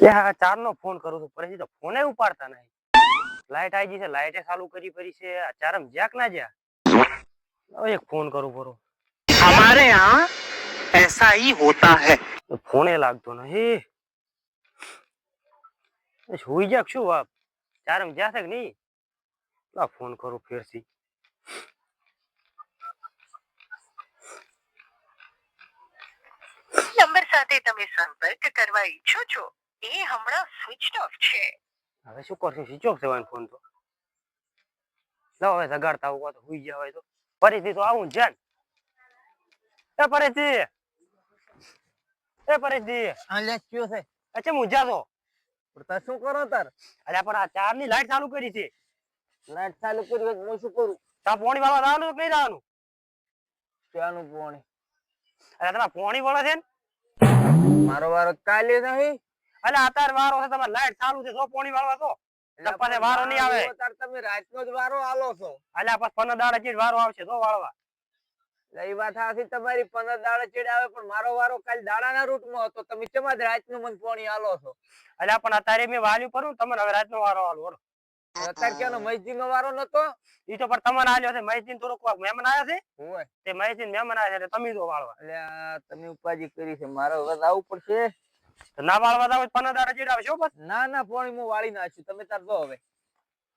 યા ચાર નો ફોન કરું છું પછી તો ફોને ઉપાડતા નહીં લાઈટ આવી ગઈ છે લાઈટે ચાલુ કરી પડી છે આ ચારમ જ્યાક ના જ્યા હવે એક ફોન કરું પરો हमारे यहाँ ऐसा ही होता है ફોને લાગતો નહીં એ સુઈ જાક શું આપ ચારમ જ્યાં છે કે નહીં લા ફોન કરું ફેરથી સાથે તમે સંપર્ક કરવા ઈચ્છો છો એ હમણાં સ્વિચ ઓફ છે. હવે શું કરશું? સ્વિચ ઓફ થવાનો ફોન તો. લાવ હવે સગાડતા હોય તો હુઈ ગયા હોય તો. ફરીથી તો આવું જાન એ ફરીથી. એ ફરીથી. આલે કયો છે? અચ્છા મુજા તો. પણ શું કરો તાર? અરે પણ આ ચારની લાઈટ ચાલુ કરી છે. લાઈટ ચાલુ કરી હોય તો હું શું કરું? તા પોણી વાળવા જવાનું કે નહીં જવાનું. ક્યાંનું પોણી? અરે તમારા પોણી વાળા છે ને? મારો વારો કાલે નહીં. અને અત્યારે વારો છે તમારે લાઈટ ચાલુ છે જો પોણી વાળવા તો. પછી વારો નહીં આવે. તાર તમે રાતનો જ વારો આલો છો. અલ્યા પછી પંદર દાડે ચીડ વારો આવશે તો વાળવા. લઈ એ વાત હાથી તમારી પંદર દાડે ચીડ આવે પણ મારો વારો કાલ દાડાના રૂટમાં હતો. તમે ચમા જ રાતનું મન પોણી આલો છો? અલ્યા પણ અત્યારે મેં વાલ્યું કરું તમને હવે રાતનો વારો આલો બોલો કેનો ક્યાંનો મસ્જિદનો વારો નતો? ઈ તો પણ તમને આલ્યો છે મહેશજી થોડોક વાર મહેમાન આયા છે? હોય. તે મહેશજી મહેમાન આયા છે એટલે તમે જો વાળવા. એટલે તમે ઉપાજી કરી છે મારો હવે આવું પડશે. ના વાળવા જાવ પંદર દાડા ચીડ બસ. ના ના પોણી હું વાળી નાખ્યું તમે તાર જો હવે.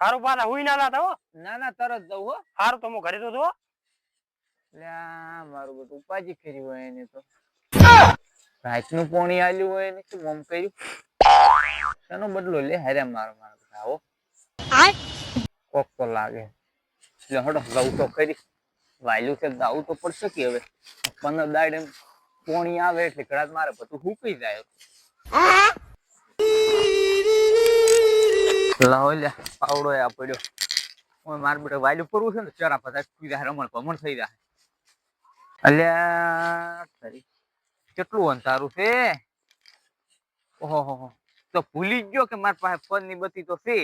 હારું પાછા હુઈ ના લાતા હો. ના ના તરત જવું હો. હારું તો હું ઘરે તો જો. એટલે મારું બધું ઉપાજી કરી હોય એને તો. રાતનું પોણી આલ્યું હોય એને શું મમ કર્યું? શાનો બદલો લે હારે મારો મારો બધા આવો કોક તો લાગે. એટલે હડો તો કરી. વાયલું છે દાવું તો પડશે કે હવે? પંદર દાડ એમ પોણી આવે એટલે કદાચ મારે બધું હુકાઈ જાય. લાવો લ્યા પાવડો આ પડ્યો. ઓય, માર બેટે વાયલું કરવું છે ને, ચરા પતા કુઈ જાય, રમણ ભમણ થઈ જાય. અલ્યા, તારી કેટલું અંધારું છે? ઓહો તો ભૂલી જ ગયો કે મારી પાસે ફોનની બત્તી તો છે.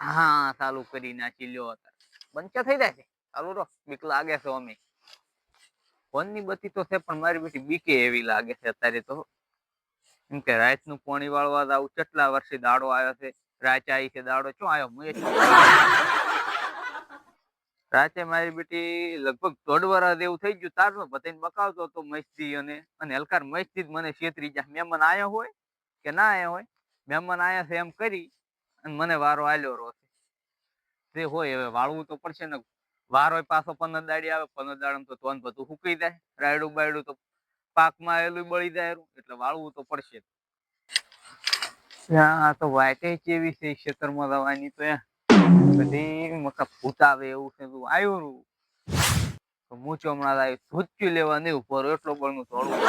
હા, ચાલુ કરી નાખી લ્યો બંચા થઈ જાય છે? ચાલુ રો બીક લાગે છે અમે ફોનની તો છે, પણ મારી બેટી બીકે એવી લાગે છે અત્યારે તો. એમ કે રાતનું પોણી વાળવા જાવ, કેટલા વર્ષે દાડો આવ્યો છે? રાચે આવી છે દાડો શું આવ્યો? મુએ રાતે મારી બેટી લગભગ દોઢ વર્ષ જેવું થઈ ગયું, તારનો બતાઈને બકાવતો હતો મસ્તી અને અને હલકાર મસ્તી મને છેતરી જ્યાં. મહેમાન આયા હોય કે ના આયા હોય? મહેમાન આયા છે એમ કરી અને મને વારો આલ્યો રો તે હોય હવે વાળવું તો પડશે ને. વારો પાછો પંદર દાડી આવે, પંદર દાડમ તો તોન બધું સુકાઈ જાય. રાયડું બાયડું તો પાકમાં આવેલું બળી જાય. એટલે વાળવું તો પડશે આ તો વાટે કેવી છે ખેતરમાં દવાની તો બધી મકા ભૂત આવે એવું છે તું આવ્યું હું હમણાં લાવી ધોચ્યું લેવા નહીં ઉપર એટલો બળનું થોડું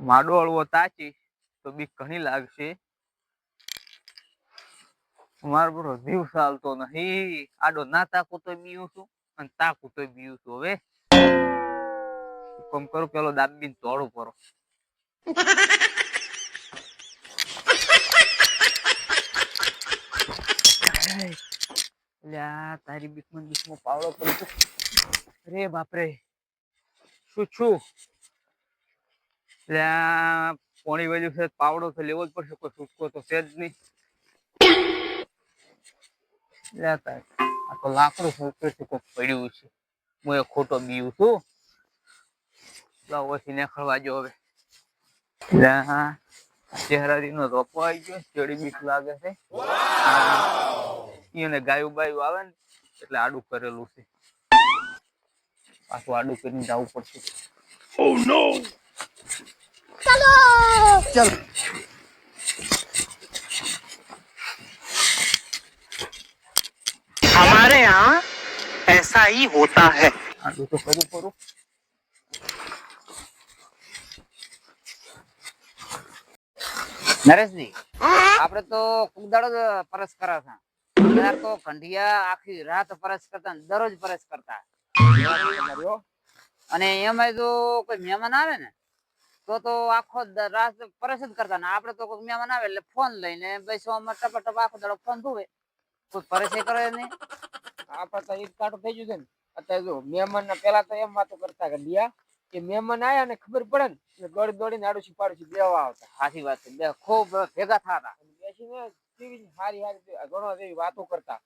માડો હળવો તાચી. તો બીક ઘણી લાગશે. મારો બરો જીવ ચાલતો નહીં. આડો ના તાકું તો બીયું છું અને તાકું તો બીયું છું હવે. કમ કરું પેલો દાબીને તોડો પરો લ્યા તારી બીકમાં બીકમાં પાવડો કરી તું રે બાપરે, શું છું? લ્યા પોણી વેલ્યુ છે, પાવડો તો લેવો જ પડશે, કોઈ છૂટકો તો છે જ નહીં. લેતા આ તો લાકડું ઉપરથી પડ્યું છે. હું એ ખોટો બીવું છું. લાવ ઓછી નીકળવા જો હવે. ચહેરાથી નો રોપો આવી ગયો, ચડી બીક લાગે છે. એને ગાયું બાયું આવે ને, એટલે આડું કરેલું છે. પાછું આડું કરીને જવું પડશે. हमारे यहाँ ऐसा ही होता है આડું તો કરવું પડું નરેશજી આપણે તો કુદાડો જ પરસ કરા હતા યાર તો કંઢિયા આખી રાત પરસ કરતા ને દરરોજ પરસ કરતા અને એમાં જો કોઈ મહેમાન આવે ને તો તો આખો રાત પરસ કરતા ને આપણે તો કોઈ મહેમાન આવે એટલે ફોન લઈને બેસવામાં ટપા ટપા આખો દાડો ફોન ધોવે. કોઈ પરસ કરે નહીં. આપણે તો એક કાટો થઈ ગયું છે ને. અત્યારે જો મહેમાન પેલા તો એમ વાતો કરતા કે દિયા કે મહેમાન આયા ને ખબર પડે ને એટલે દોડી દોડીને આડોશી પાડોશી બેવા આવતા. સાચી વાત છે. બે ખૂબ ભેગા થતા બેસીને કેવી હારી હારી ઘણો એવી વાતો કરતા.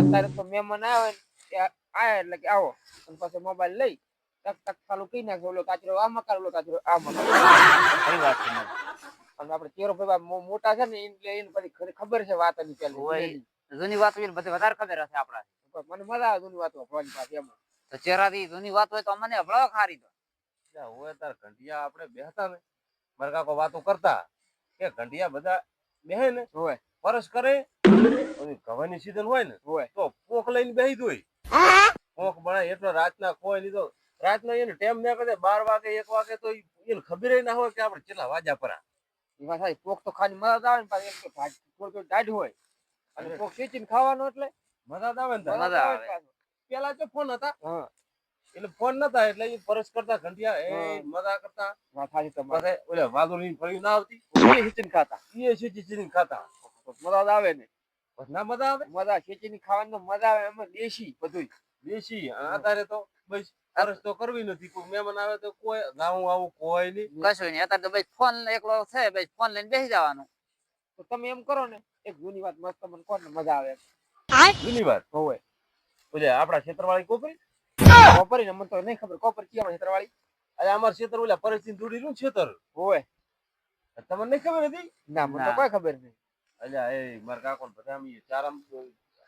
અત્યારે તો મહેમાન આવ્યા હોય આયા એટલે કે આવો. અને પછી મોબાઈલ લઈ ટક ટક ચાલુ કરી નાખે ઓલો કાચરો આમાં કર ઓલો કાચરો આમાં કર. ખરી વાત છે અને આપણે ચેરો ભાઈ મોટા છે ને એટલે એને પછી ખબર છે વાત એની પેલી જૂની વાત હોય બધી વધારે ખબર હશે આપણા મને મજા આવે જૂની વાતો ફોન પાસે એમાં. તો ચહેરાથી જૂની વાત હોય તો અમને હભળાવો ખારી તો હોય તાર ઘંટિયા આપણે બેહતા ને. મારા કાકો વાતો કરતા કે ઘંટિયા બધા બેહે ને હોય પરસ કરે ગવાની સીઝન હોય ને હોય તો પોક લઈને બેહી દોય પોક બનાય એટલો રાતના કોઈ તો રાતના એને ટાઈમ ના કરે બાર વાગે એક વાગે તો એને ખબર ના હોય કે આપણે કેટલા વાજા પરા એમાં થાય પોક તો ખાલી મદદ આવે ને પાછી એમ હોય. અને પોક શેચીને ખાવાનો એટલે મદદ આવે ને મદદ આવે. પેલા તો ફોન હતા હા. એટલે ફોન નતા એટલે એ પરસ કરતા ઘંટિયા એ મજા કરતા. સાચી તમારી. ઓલે વાદળની ફળી ના આવતી. એ શેચીને ખાતા. એ સીધી ખાતા. મજા આવે ને. ના મજા આવે? મજા શેચીની ખાવાની મજા આવે એમાં દેશી બધું દેશી અત્યારે તો બસ પરસ તો કરવી નથી. કોઈ મહેમાન આવે તો કોઈ ગાવું આવું કોઈ નહીં. કશું નહીં. અત્યારે તો બસ ફોન એકલો છે બસ ફોન લઈને બેસી જવાનું. તો તમે એમ કરો ને એક જૂની વાત મસ્ત મને કહો મજા આવે જૂની વાત હોય ઓલે આપડા ક્ષેત્રવાળી કોપરી? કોપરી ને મને તો નહીં ખબર કોપર ક્યાં ક્ષેત્રવાળી અરે અમાર ક્ષેત્ર ઓલા પરસથી દૂરી નું ક્ષેત્ર હોય તમને નહીં ખબર હતી? ના મને તો કોઈ ખબર નહીં. અલ્યા એ મારા કાકો ને બધા ચાર ચારામ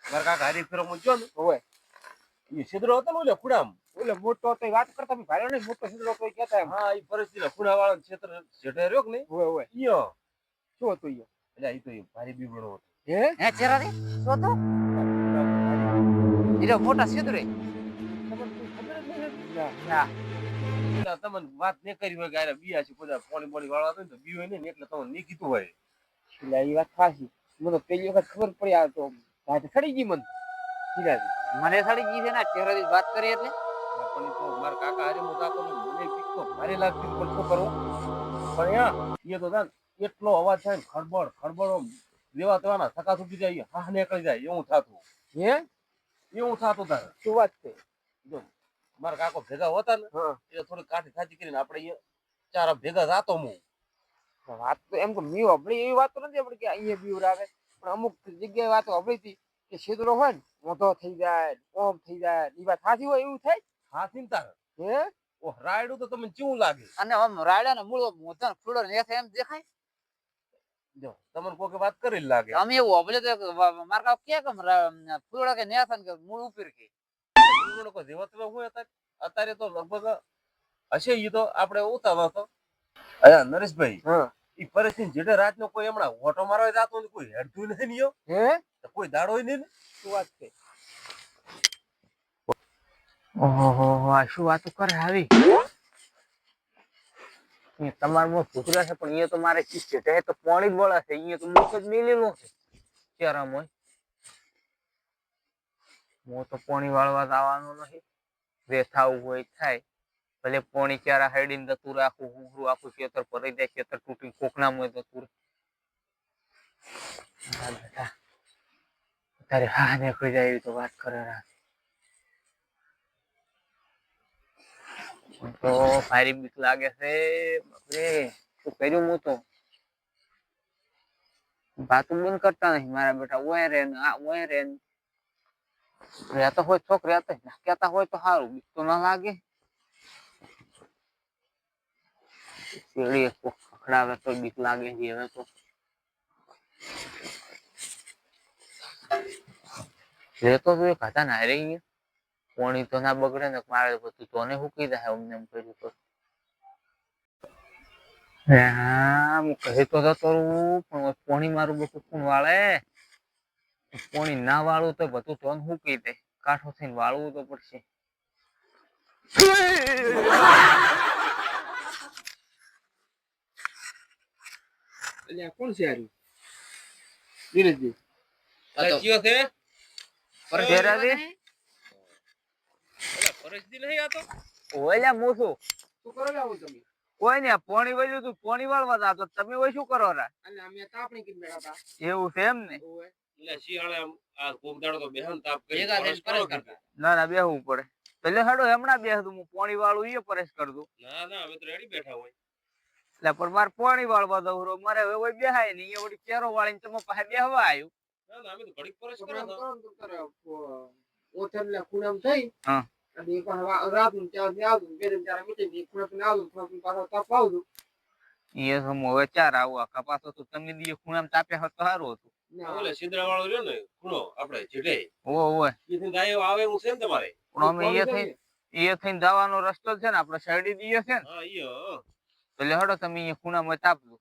મારા કાકા હરીફ ફેરો માં જો ને. હોય એ ક્ષેત્ર હતો ને ઓલે ખુડામ ઓલે મોટો તો વાત કરતા બી ભાઈ ને મોટો સિદ્રો કોઈ કહેતા હા એ પરિસ્થિતિ ખુડા વાળો ક્ષેત્ર છેટે રહ્યો કે નહીં હોય હોય. ઈયો. શું હતો ઈયો? એટલે એ તો ભારી બીબડો હતો. હે? હે ચહેરાથી શું હતો? ઈરો મોટા સિદ્રો તમને ના ના વાત નહીં કરી હોય કે અરે બીયા છે બધા પોણી પોણી વાળા હતા ને તો બીયો ને એટલે તમને નહીં કીધું હોય. એટલે એ વાત ખાસી મને પેલી વખત ખબર પડી આ તો હાથે ખડી ગઈ મને. સીધાથી. મને સાડી જી છે ને ચહેરાથી વાત કરી એટલે? પણ તો મારા કાકા હારે મોટા તો મને તો ભારે લાગતી પણ શું કરવું? પણ યા એ તો જાણ એટલો અવાજ થાય ને ખડબડ ખડબડ લેવા તેવાના થકા સુધી જાય હા નીકળી જાય એવું થતું. હે? એવું થતું તારે. શું વાત છે? જો મારા કાકો ભેગા હોતા ને એ થોડી કાઠી ખાચી કરીને આપણે ચાર ભેગા જાતો હું વાત તો એમ કે મીઓ અભળી એવી વાત તો નથી આપણે કે અહીંયા બીવર આવે પણ અમુક જગ્યાએ વાતો અભળી હતી કે છેદરો હોય ને મોટો થઈ જાય ઓમ થઈ જાય એ વાત સાચી હોય એવું થાય? હાથી ને તારે? હે? ઓ રાયડું તો તમને કેવું લાગે? અને આમ રાયડા ને મૂળો મોટો ફૂડો ને એમ દેખાય? જો તમને કોકે વાત કરી લાગે. અમે એવું અભલે તો મારા કે કમ ફૂડો કે નેસન કે મૂળ ઉપર કે. ફૂડો કો જેવો હોય અત્યારે? અત્યારે તો લગભગ હશે ઈ તો આપણે ઉતાવા તો. અયા નરેશભાઈ હા. ઈ પરિસ્થિતિ જેટે રાતનો કોઈ હમણાં ઓટો મારવા જાતો ને કોઈ હેડતું નહીં ને હે? કોઈ દાડો નહીં ને, શું વાત છે? ઓહો, આ શું વાતો કરે આવી? તમારું પૂછડા છે, પણ અહીંયા તો મારે કી છે. તો પાણી જ બોલા છે, અહીંયા તો મુખ જ મેલેલો છે. ચારામ હોય? હું તો પાણી વાળવા જ આવવાનો નથી. જે થાવું હોય એ થાય. ભલે પાણી ચારા હેડીને જતું રાખું, હુંહરું આખું ખેતર ભરાઈ જાય, ખેતર તૂટી કોકનામ હોય તો તું હા, બેટા. તારે હા નીકળી જાય એવી તો વાત કરે રાખ મને તો ભારી બીક લાગે છે બાપરે શું કર્યું હું તો વાતું બંધ કરતા નહીં મારા બેટા ઓય રે ને આ ઓય રે ને રહેતા હોય છોક રહેતા હોય. ના કહેતા હોય તો સારું બીક તો ના લાગે શેરડી એક કોક ખખડાવે તો બીક લાગે છે હવે તો રહેતો તો એ હતા ના રહી ગયો. કોણી તો ના બગડે ને મારે બધું તો ને કહી દે અમને એમ કર્યું તો. હા, હું તો જતો પણ પોણી મારું બધું કોણ વાળે? પોણી ના વાળું તો બધું તો કહી દે. કાઠો થઈને વાળવું તો પડશે. કોણ છે આર્યું? ધીરજજી કયો છે? ચહેરાથી પરિસ્થિતિ નહીં આતો? ઓલ્યા મૂસું શું કરો આવું તમે કોઈ ને પોણી વળ્યું તું પોણી વાળવા જાતો તમે ઓય શું કરો રા? અને અમે તાપણી કરી બેઠા એવું છે એમ ને? એટલે શિયાળે આ કોક તો બેહન તાપ કરી ભેગા થઈને પરસ કરો ના ના બેહવું પડે. પેલે લે હમણાં બેસતું હું પોણી વાળું એ પરેશ કર દઉં ના ના અમે તો રેડી બેઠા હોય. એટલે પણ મારે પોણી વાળવા દઉં રો મારે હવે બેહાય નહીં એ વળી ચેરો વાળીને તમે પાસે બેહવા આવ્યું. ઓથરને ખૂણામાં થઈ. હા. અને એ પાછા વા- રાતનું ત્યાંથી આવતું બે ત્રણ ચાર મીટિંગ એ ખૂણાથી આવતું ખૂણાથી પાછો તાપ આવતું. એ તો હવે ચાર આવું આખા પાછો તો તમે દીએ ખૂણામાં તાપ્યા હોત તો સારું હતું. ઓલે સિંદરા વાળો રહ્યો ને ખૂણો આપણે જેઠે. ઓ ગાયો આવે એવું છે ને તમારે? પણ અમે એ થઈ એ થઈને જવાનો રસ્તો છે ને આપણે શરડી દઈએ છે ને. હા ઈ હં. તો તમે અહીંયા ખૂણામાં તાપજો.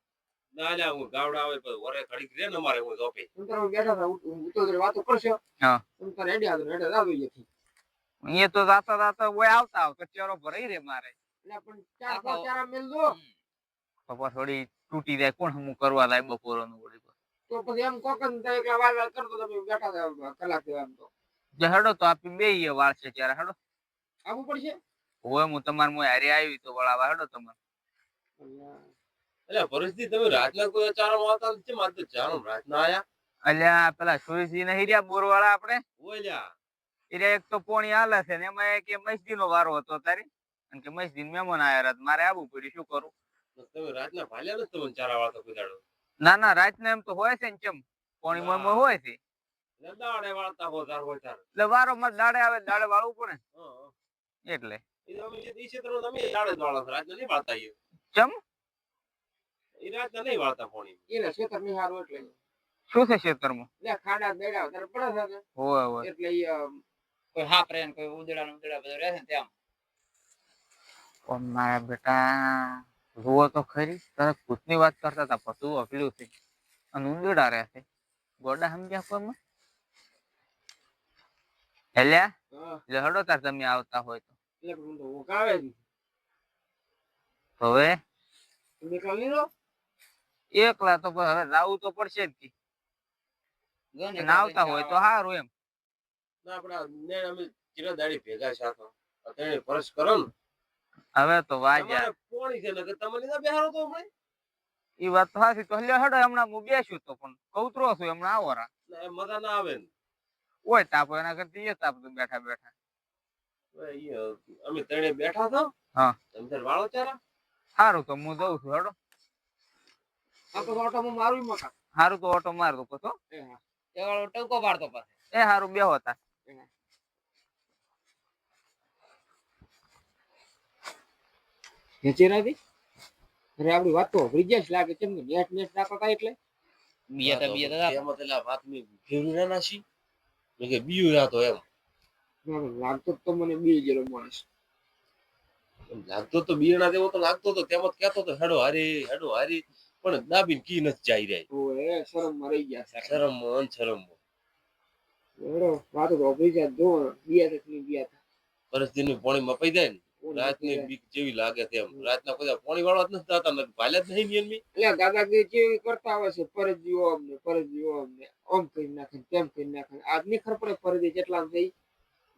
ના ના હું ગાવડા આવે પછી વરે ઘડીક રે ને અમારે હું જોપે તમ બેઠા હતા ઉત- વાતો કરશો. હા. તમ તારે હેડ્યા હતા, હેડ્યા જાવ અહીંયા તો જાતા જાતા ઓય આવતા આવતા ચેરો ભરાઈ રે મારે. એટલે પણ ચાર પાંચ ચારા મેલ દો. પપ્પા થોડી તૂટી જાય કોણ હું કરવા લાય બપોરનું વળી તો. પછી એમ કોક જ એકલા વાર વાર કરતો તમે બેઠા હતા કલાક એમ તો. હેડો તો આપી બે ઈ વાળશે ત્યારે હેડો. આવવું પડશે? હોય હું તમારે મોય હારે આવી તો વળાવા હેડો તમારે. એટલે પરિસ્થિતિ તમે રાતના કોઈ ચારો આવતા નથી કેમ તો ચારો રાતના આયા. અલ્યા પેલા સુરેશજી ને હીર્યા બોરવાળા આપણે? હોય એટલે એક તો પોણી હાલે છે ને એમાં એક મસ્જિદ નો વારો હતો તારે અને કે મસ્જિદ મહેમાન આયા હતા મારે આવવું પડ્યું શું કરું? તમે રાતના ભાલ્યા નથી તમને ચારા વાળતા કોઈ ના ના રાતના એમ તો હોય છે ને ચમ પોણી મોય હોય છે. દાડે વાળતા હો તાર હોય તાર એટલે વારો માં દાડે આવે દાડે વાળવું પડે. એટલે. એ તો જે ઈ તમે દાડે વાળો રાતના નહીં વાળતા ચમ ઈ રાતના નહીં વાળતા પોણી. એને ખેતર નહીં એટલે. શું છે ખેતરમાં? એટલે ખાડા બેડા વધારે પડે છે હોય હોય. એટલે કોઈ હાપ ને કોઈ ઉદડા ને ઉદડા બધું રહે ને તેમ પણ મારા બેટા જુઓ તો ખરી. તારે ભૂતની વાત કરતા હતા પશુ અકલ્યું છે. અને ઉંદરડા રહ્યા છે. ગોડા સમજ્યા કોઈ હેલ્યા? હા, હડો તાર તમે આવતા હોય તો. હવે? તમે એકલા તો હવે લાવવું તો પડશે જ કી. જો ને અને આવતા હોય તો સારું એમ. હવે તો તો હમણાં ઈ વાત તો સાચી તો લે હડો હમણાં હું બેસ્યું તો પણ કૌતરો છું હમણાં આવો રા. મજા ના આવે ઓય તાપો એના કરતી એ તાપ બેઠા બેઠા. અમે ત્રણે બેઠા હતા હા. તમે તાર વાળો ચારા. સારું તો હું જઉં છું હડો. આ તો ઓટો મારતો પછી હો. એ વાળો ટવકો પાડતો પાછો. એ હારું બે હતા હેચેરાથી અરે આપડી વાત તો ભરી જાય લાગે કેમ કે નેટ નેટ નાખતા એટલે. બીયા તો બીયા તો એમાં તો એલા વાત મેં ફેરવી ના નાસી મે કે બીયું તો એમ. ના, ના, લાગતો તો મને બી જેલો માણસ. લાગતો તો બીયણા જેવો તો લાગતો તો તેમ જ કહેતો તો હેડો હારી હેડો હારી. પણ દાબીન કી નથી જાય રહી ઓએ શરમ મરી ગયા ગયા છે. શરમ અનશરમ એડો વાતો તો ઓભી જા જો બિયા તકની બિયા પરિસ્થિતિની પાણી મપાઈ જાય ને રાતની બીક જેવી લાગે તેમ રાતના કોઈ પાણી વાળો જ નથી જતા નથી ભાલે જ નહીં નિયમી એટલે દાદાગીરી કેવી કરતા હોય છે પરજીવો અમને પરજીવો અમને ઓમ કરી નાખે ને તેમ કરી નાખે ને. આજ નહીં ખબર પડે પરજી જેટલા થઈ.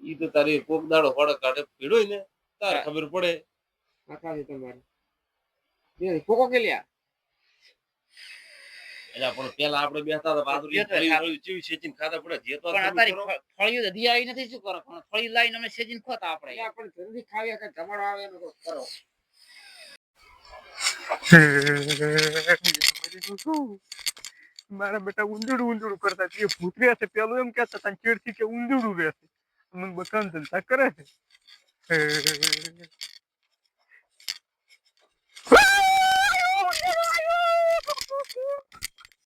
ઈ તો તારી કોક દાડો ફળક કાઢે પીડોય ને તારે ખબર પડે. આખા છે તમારે. કોકો કે લ્યા? એટલે પણ પેલા આપણે બેસતા હતા વાદળી શું કરો? પણ ફળિયું લાવીને અમે સેચીને ખોતા આપણે. જલ્દી ખાવી કે આવે એમ કરો મારા બેટા ઊંધડું ઊંધડું કરતા તે ભૂત રહેશે પેલું એમ કેતા તને ચેડથી કે ઊંધડું રહેશે મને બકાન ધંધા કરે છે.